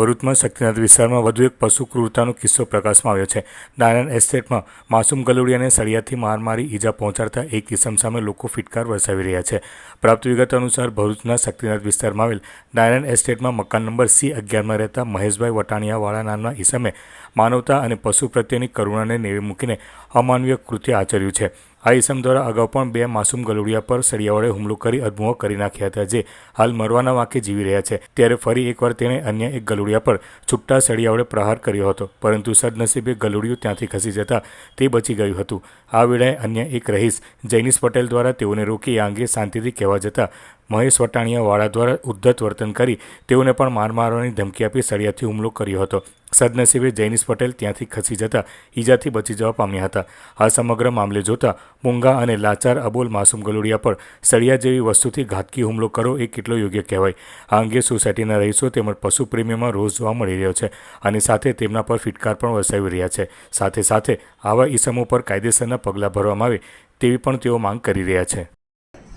ભરૂચમાં શક્તિનાથ વિસ્તારમાં વધુ એક પશુ ક્રૂરતાનો કિસ્સો પ્રકાશમાં આવ્યો છે. નારાયણ એસ્ટેટમાં માસૂમ ગલુડિયાને સળિયાથી માર મારી ઈજા પહોંચાડતા એક કિસમ સામે લોકો ફિટકાર વરસાવી રહ્યા છે. પ્રાપ્ત વિગત અનુસાર ભરૂચના શક્તિનાથ વિસ્તારમાં આવેલ નારાયણ એસ્ટેટમાં મકાન નંબર સી અગિયારમાં રહેતા મહેશભાઈ વટાણિયાવાળા નામના ઈસમે માનવતા અને પશુ પ્રત્યેની કરુણાને નેવી મૂકીને અમાનવીય કૃત્ય આચર્યું છે. આ દ્વારા અગાઉ પણ બે માસૂમ ગલુડિયા પર સળિયાવાળે હુમલો કરી અદભુઓ કરી નાખ્યા હતા, જે હાલ મરવાના વાંકે જીવી રહ્યા છે. ત્યારે ફરી એકવાર તેણે અન્ય એક ગલુડિયા પર છૂટા સળિયાવાળે પ્રહાર કર્યો હતો, પરંતુ સદનસીબે ગલુડિયું ત્યાંથી ખસી જતા તે બચી ગયું હતું. આ વેળાએ અન્ય એક રહીશ જૈનિશ પટેલ દ્વારા તેઓને રોકી આ અંગે શાંતિથી કહેવા જતાં મહેશ વટાણિયાવાળા દ્વારા ઉદ્ધત વર્તન કરી તેઓને પણ માર મારવાની ધમકી આપી સળિયાથી હુમલો કર્યો હતો. સદનસીબે જૈનિશ પટેલ ત્યાંથી ખસી જતા ઈજાથી બચી જવા પામ્યા હતા. આ સમગ્ર મામલે જોતા મૂંગા અને લાચાર અબોલ માસૂમ ગલુડિયા પર સળિયા જેવી વસ્તુથી ઘાતકી હુમલો કરો એ કેટલો યોગ્ય કહેવાય? આ અંગે સોસાયટીના રહીશો તેમજ પશુ પ્રેમીઓમાં રોષ જોવા મળી રહ્યો છે અને સાથે તેમના પર ફિટકાર પણ વસાવી રહ્યા છે. સાથે સાથે આવા ઈસમો પર કાયદેસરના પગલાં ભરવામાં આવે તેવી પણ તેઓ માંગ કરી રહ્યા છે.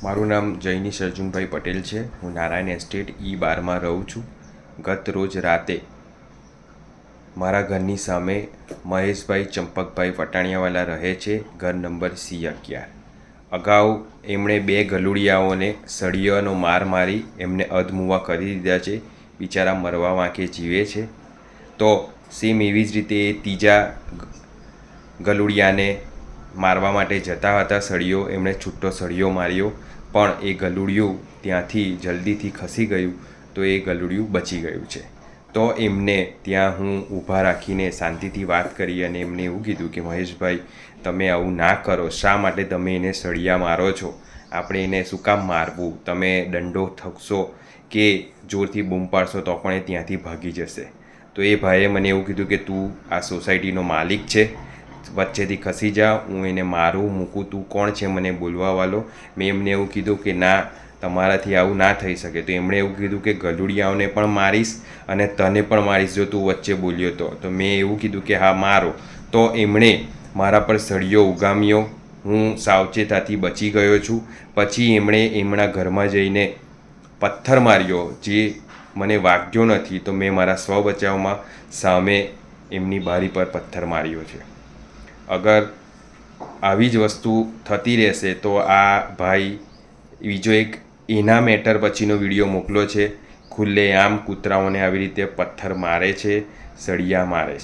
મારું નામ જૈનિશ અર્જુનભાઈ પટેલ છે. હું નારાયણ એસ્ટેટ ઈ બારમાં રહું છું. ગત રોજ રાતે મારા ઘરની સામે મહેશભાઈ ચંપકભાઈ વટાણિયાવાલા રહે છે, ઘર નંબર સી અગિયાર. અગાઉ એમણે બે ગલુડિયાઓને સળિયાનો માર મારી એમને અધમુવા કરી દીધા છે. બિચારા મરવા વાંકે જીવે છે. તો સેમ એવી જ રીતે એ ત્રીજા ગલુડિયાને મારવા માટે જતા હતા સળિયો એમણે છૂટો સળિયો માર્યો. પણ એ ગલુડિયું ત્યાંથી જલ્દીથી ખસી ગયું તો એ ગલુડિયું બચી ગયું છે. તો એમને ત્યાં હું ઊભા રાખીને શાંતિથી વાત કરી અને એમને એવું કીધું કે, મહેશભાઈ, તમે આવું ના કરો. શા માટે તમે એને સળિયા મારો છો? આપણે એને શું કામ મારવું? તમે દંડો થકશો કે જોરથી બૂમ પાડશો તો પણ એ ત્યાંથી ભાગી જશે. તો એ ભાઈએ મને એવું કીધું કે, તું આ સોસાયટીનો માલિક છે. વચ્ચેથી ખસી જા, હું એને મારું, મૂકું, તું કોણ છે મને બોલવાવાલો મેં એમને એવું કીધું કે ના, તમારાથી આવું ના થઈ શકે. તો એમણે એવું કીધું કે ગલુડિયાઓને પણ મારીશ અને તને પણ મારીશ, જો તું વચ્ચે બોલ્યો તો. તો મેં એવું કીધું કે હા, મારો. તો એમણે મારા પર સળિયો ઉગામ્યો. હું સાવચેતાથી બચી ગયો છું. પછી એમણે એમના ઘરમાં જઈને પથ્થર માર્યો, જે મને વાગ્યો નથી. તો મેં મારા સ્વ બચાવમાં સામે એમની બારી પર પથ્થર માર્યો છે. અગર આવી જ વસ્તુ થતી રહેશે તો આ ભાઈ બીજો એક એના મેટર પછીનો વીડિયો મોકલો છે. ખુલ્લે આમ કૂતરાઓને આવી રીતે પથ્થર મારે છે, સળિયા મારે છે.